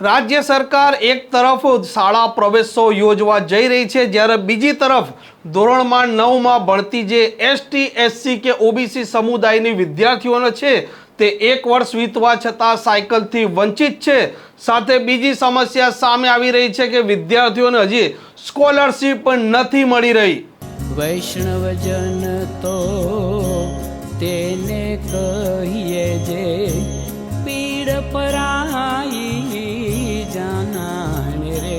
રાજ્ય સરકાર એક તરફ શાળા પ્રવેશો યોજવા જઈ રહી છે, જ્યારે બીજી તરફ ધોરણમાં નવમાં ભણતી જે એસટી એસસી કે ઓબીસી સમુદાયની વિદ્યાર્થીઓને છે, તે એક વર્ષ વીતવા છતાં સાયકલથી વંચિત છે. સાથે બીજી સમસ્યા સામે આવી રહી છે કે વિદ્યાર્થીઓને હજી સ્કોલરશીપ નથી મળી રહી. વૈષ્ણવજન તો તેને કહીએ જે પીડ પરાઈ રે.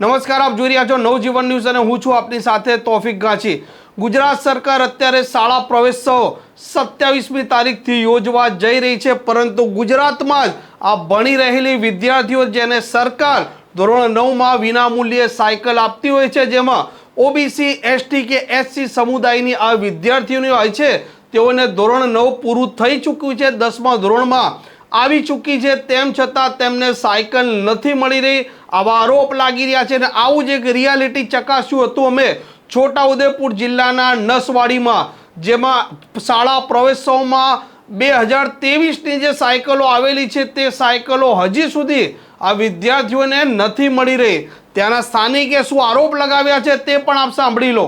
નમસ્કાર, આપ જોઈ રહ્યા છો નવજીવન ન્યૂઝ અને હું છું આપની સાથે તોફિક ગાંચી. ગુજરાત સરકાર અત્યારે શાળા પ્રવેશોત્સવ સત્યાવીસમી તારીખથી યોજવા જઈ રહી છે, પરંતુ ગુજરાતમાં જ આ ભણી રહેલી વિદ્યાર્થીઓ જેને સરકાર ધોરણ નવમાં વિનામૂલ્યે સાયકલ આપતી હોય છે, જેમાં ઓબીસી, એસટી કે એસસી સમુદાયની આ વિદ્યાર્થીઓની હોય છે, તેઓને ધોરણ નવ પૂરું થઈ ચૂક્યું છે, દસમા ધોરણમાં આવી ચૂકી છે, તેમ છતાં તેમને સાયકલ નથી મળી રહી. આવા આરોપ લાગી રહ્યા છે અને આવું જ એક રિયાલિટી ચકાસ્યું હતું. અમે છોટાઉદેપુર જિલ્લાના નસવાડીમાં, જેમાં શાળા પ્રવેશોમાં બે હજાર ત્રેવીસની જે સાયકલો આવેલી છે, તે સાયકલો હજી સુધી આ વિદ્યાર્થીઓને નથી મળી રહી. ત્યાંના સ્થાનિકે શું આરોપ લગાવ્યા છે, તે પણ આપ સાંભળી લો.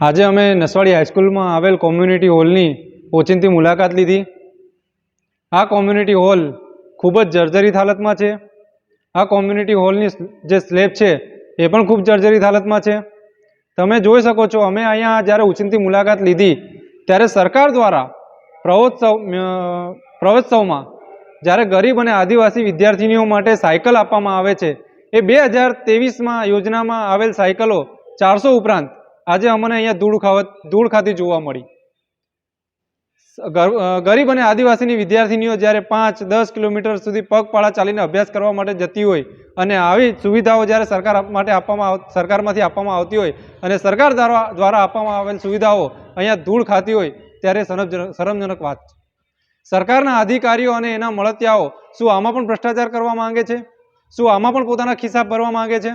આજે અમે નસવાડી હાઈસ્કૂલમાં આવેલ કોમ્યુનિટી હોલની ઓચિંતી મુલાકાત લીધી. આ કોમ્યુનિટી હોલ ખૂબ જ જર્જરિત હાલતમાં છે. આ કોમ્યુનિટી હોલની જે સ્લેબ છે, એ પણ ખૂબ જર્જરિત હાલતમાં છે. તમે જોઈ શકો છો, અમે અહીંયા જ્યારે ઉચિંતી મુલાકાત લીધી, ત્યારે સરકાર દ્વારા પ્રવોત્સવ પ્રવોત્સવમાં જ્યારે ગરીબ અને આદિવાસી વિદ્યાર્થીનીઓ માટે સાયકલ આપવામાં આવે છે, એ બે હજાર ત્રેવીસમાં યોજનામાં આવેલ સાયકલો ચારસો ઉપરાંત આજે અમને અહીંયા ધૂળ ખાવત, ધૂળ ખાતી જોવા મળી. ગરીબ અને આદિવાસીની વિદ્યાર્થીનીઓ જ્યારે પાંચ, દસ કિલોમીટર સુધી પગપાળા ચાલીને અભ્યાસ કરવા માટે જતી હોય અને આવી સુવિધાઓ જ્યારે સરકાર માટે આપવામાં સરકારમાંથી આપવામાં આવતી હોય અને સરકાર દ્વારા દ્વારા આપવામાં આવેલ સુવિધાઓ અહીંયા ધૂળ ખાતી હોય ત્યારે શરમજનક વાત છે. સરકારના અધિકારીઓ અને એના મળતિયાઓ શું આમાં પણ ભ્રષ્ટાચાર કરવા માંગે છે? શું આમાં પણ પોતાના ખિસ્સા ભરવા માંગે છે?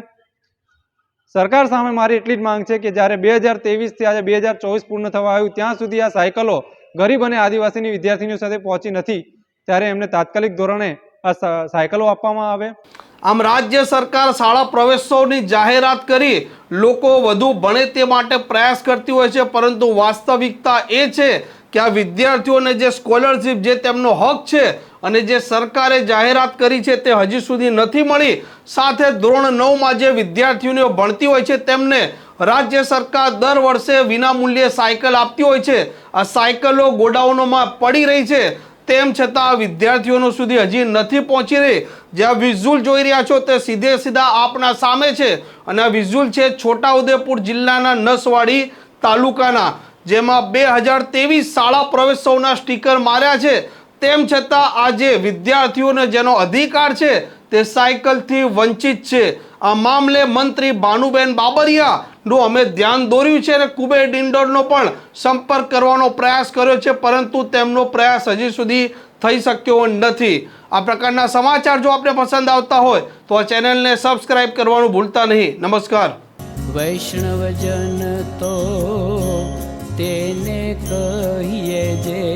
સરકાર સામે મારી એટલી જ માંગ છે કે જ્યારે બે હજાર તેવીસથી આજે બે હજાર ચોવીસ પૂર્ણ થવા આવ્યું, ત્યાં સુધી આ સાયકલો ગરીબ અને આદિવાસીની વિદ્યાર્થીનીઓ સાથે પહોંચી નથી, ત્યારે એમને તાત્કાલિક ધોરણે આ સાયકલો આપવામાં આવે. આમ રાજ્ય સરકાર શાળા પ્રવેશોની જાહેરાત કરી લોકો વધુ ભણે તે માટે પ્રયાસ કરતી હોય છે, પરંતુ વાસ્તવિકતા એ છે કે આ વિદ્યાર્થીઓને જે સ્કોલરશિપ જે તેમનો હક છે અને જે સરકારે જાહેરાત કરી છે તે હજી સુધી નથી મળી. સાથે ધોરણ નવમાં જે વિદ્યાર્થીઓને ભણતી હોય છે તેમને રાજ્ય સરકાર દર વર્ષે વિનામૂલ્યે સાયકલ આપતી હોય છે. આ સાયકલો ગોડાઉનોમાં પડી રહી છે. તેમ છતાં વિદ્યાર્થીઓનો સુધી હજી નથી પહોંચી રહી. જ્યાં વિઝ્યુલ જોઈ રહ્યા છો તે સીધે સીધા આપના સામે છે. અને આ વિઝ્યુઅલ છે છોટાઉદેપુર જિલ્લાના નસવાડી તાલુકાના, જેમાં બે હજાર ત્રેવીસ શાળા પ્રવેશોના સ્ટીકર માર્યા છે. તેમ છતાં આજે વિદ્યાર્થીઓને જેનો અધિકાર છે તે સાયકલથી વંચિત છે. આ મામલે મંત્રી ભાનુબેન બાબરિયાનું અમે ધ્યાન દોર્યું છે અને કુબેર ડિંડોરનો પણ સંપર્ક કરવાનો પ્રયાસ કર્યો છે, પરંતુ તેમનો પ્રયાસ હજી સુધી થઈ શક્યો નથી. આ પ્રકારના સમાચાર જો આપને પસંદ આવતા હોય, તો આ ચેનલને સબસ્ક્રાઇબ કરવાનું ભૂલતા નહીં. નમસ્કાર. વૈષ્ણવજન તો તેને કહીએ જે